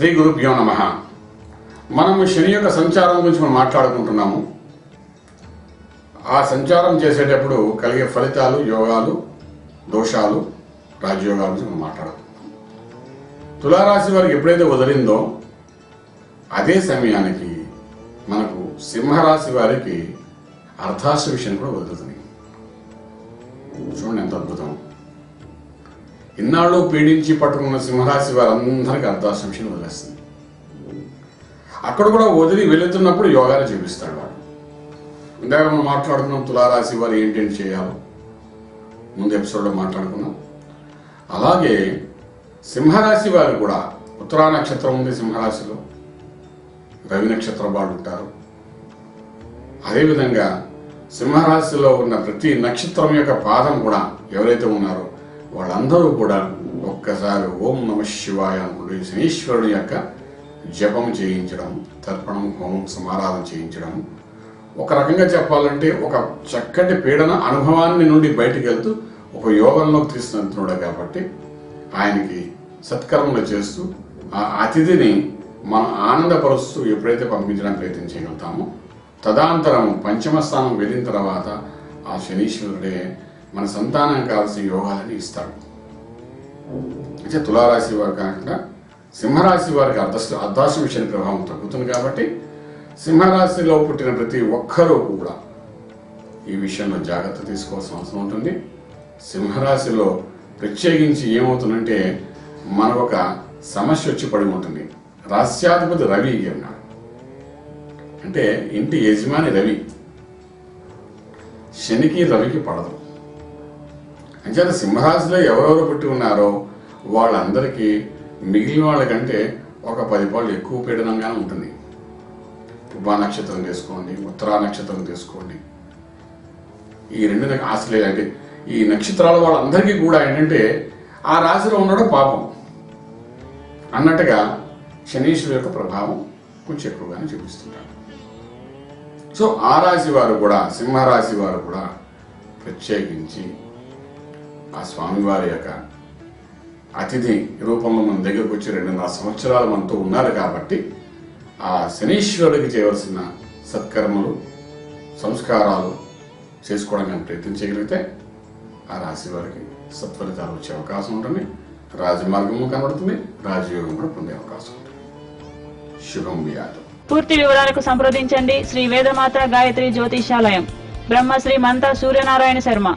శ్రీ గురుభ్యో నమ. మనము శని యొక్క సంచారం గురించి మనం మాట్లాడుకుంటున్నాము. ఆ సంచారం చేసేటప్పుడు కలిగే ఫలితాలు యోగాలు దోషాలు రాజయోగాల గురించి మనం మాట్లాడుకుంటాం తులారాశి వారికి ఎప్పుడైతే వదిలిందో అదే సమయానికి మనకు సింహరాశి వారికి అర్ధాశ విషయం కూడా వదులుతుంది. చూడండి ఎంత అద్భుతం. ఇన్నాళ్ళు పీడించి పట్టుకున్న సింహరాశి వారందరికీ అర్ధాశంశని వదిలేస్తుంది. అక్కడ కూడా వదిలి వెళుతున్నప్పుడు యోగాలు చూపిస్తాడు వాడు. ఇందాక మనం మాట్లాడుకున్నాం తులారాశి వారు ఏంటేంటి చేయాలో. ముందు ఎపిసోడ్లో మాట్లాడుకున్నాం. అలాగే సింహరాశి వారు కూడా ఉత్తరా నక్షత్రం ఉంది సింహరాశిలో. రవి నక్షత్రం వాళ్ళు ఉంటారు. అదేవిధంగా సింహరాశిలో ఉన్న ప్రతి నక్షత్రం యొక్క పాదం కూడా ఎవరైతే ఉన్నారో వాళ్ళందరూ కూడా ఒక్కసారి ఓం నమ శివాయ అనుకుంటూ శనీశ్వరుని యొక్క జపం చేయించడం తర్పణం హోమం సమారాధన చేయించడం. ఒక రకంగా చెప్పాలంటే ఒక చక్కటి పీడన అనుభవాన్ని నుండి బయటికి వెళ్తూ ఒక యోగంలోకి తీసుకెళ్తున్నాడు కాబట్టి ఆయనకి సత్కర్మలు చేస్తూ ఆ అతిథిని మనం ఆనందపరుస్తూ ఎప్పుడైతే పంపించడానికి ప్రయత్నం చేయగలుగుతామో తదాంతరం పంచమ స్థానం వెళ్ళిన తర్వాత ఆ శనీశ్వరుడే మన సంతానం కావాల్సిన యోగాలని ఇస్తాడు అయితే తులారాశి వారు కాకుండా సింహరాశి వారికి అర్ధ అర్ధాశ్రమ శని ప్రభావం తగ్గుతుంది కాబట్టి సింహరాశిలో పుట్టిన ప్రతి ఒక్కరూ కూడా ఈ విషయంలో జాగ్రత్త తీసుకోవాల్సిన అవసరం ఉంటుంది. సింహరాశిలో ప్రత్యేకించి ఏమవుతుందంటే మనకు ఒక సమస్య వచ్చి పడి ఉంటుంది. రాస్యాధిపతి రవి అన్నాడు అంటే ఇంటి యజమాని రవి. శనికి రవికి పడదు. అంచేత సింహరాశిలో ఎవరెవరు పుట్టి ఉన్నారో వాళ్ళందరికీ మిగిలిన వాళ్ళకంటే ఒక పది పాళ్ళు ఎక్కువ పీడనంగానే ఉంటుంది. ఉభా నక్షత్రం తీసుకోండి ఉత్తరా నక్షత్రం తీసుకోండి ఈ రెండు ఆశలే అంటే ఈ నక్షత్రాల వాళ్ళందరికీ కూడా ఏంటంటే ఆ రాశిలో ఉండడం పాపం. అన్నట్టుగా శనీశ్వరు యొక్క ప్రభావం కొంచెం ఎక్కువగానే చూపిస్తుంటారు సో ఆ రాశి వారు కూడా సింహరాశి వారు కూడా ప్రత్యేకించి ఆ స్వామివారి యొక్క అతిథి రూపంలో మన దగ్గరకు వచ్చి రెండున్నర సంవత్సరాలు మనతో ఉన్నారు కాబట్టి ఆ శనీశ్వరుడికి చేయవలసిన సత్కర్మలు సంస్కారాలు చేసుకోవడానికి ప్రయత్నం చేయగలిగితే ఆ రాశి వారికి సత్ఫలితాలు వచ్చే అవకాశం ఉంటుంది. రాజమార్గము కనబడుతుంది. రాజయోగం కూడా పొందే అవకాశం ఉంటుంది. శుభం వ్యాధం. పూర్తి వివరాలకు సంప్రదించండి. Shri Vedamata Gayatri జ్యోతిషాలయం. Brahmashri Mantha Suryanarayana Sharma.